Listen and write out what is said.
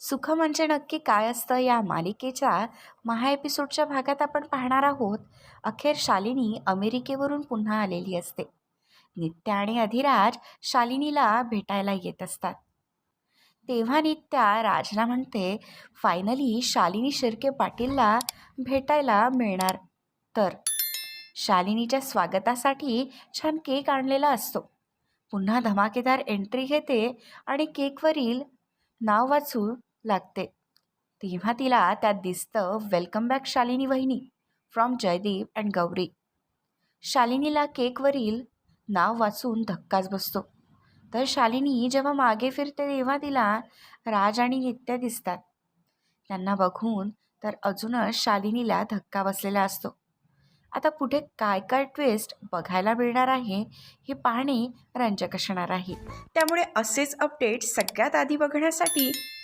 सुख म्हणजे नक्की काय असतं या मालिकेच्या महा एपिसोडच्या भागात आपण पाहणार आहोत. अखेर शालिनी अमेरिकेवरून पुन्हा आलेली असते. नित्या आणि अधिराज शालिनीला भेटायला येत असतात. तेव्हा नित्या राजला म्हणते फायनली शालिनी शिर्के पाटीलला भेटायला मिळणार. तर शालिनीच्या स्वागतासाठी छान केक आणलेला असतो. पुन्हा धमाकेदार एंट्री घेते आणि केकवरील नाव वाचून लागते. तेव्हा तिला त्यात दिसतं वेलकम बॅक शालिनी वहिनी. From Jaydeep and Gauri. शालिनीला केकवरील नाव वाचून धक्काच बसतो. तर शालिनी जेव्हा मागे फिरते तेव्हा तिला राज आणि नित्य दिसतात. त्यांना बघून तर अजूनच शालिनीला धक्का बसलेला असतो. आता पुढे काय काय ट्विस्ट बघायला मिळणार आहे हे पाहणे रंजक असणार आहे. त्यामुळे असेच अपडेट सगळ्यात आधी बघण्यासाठी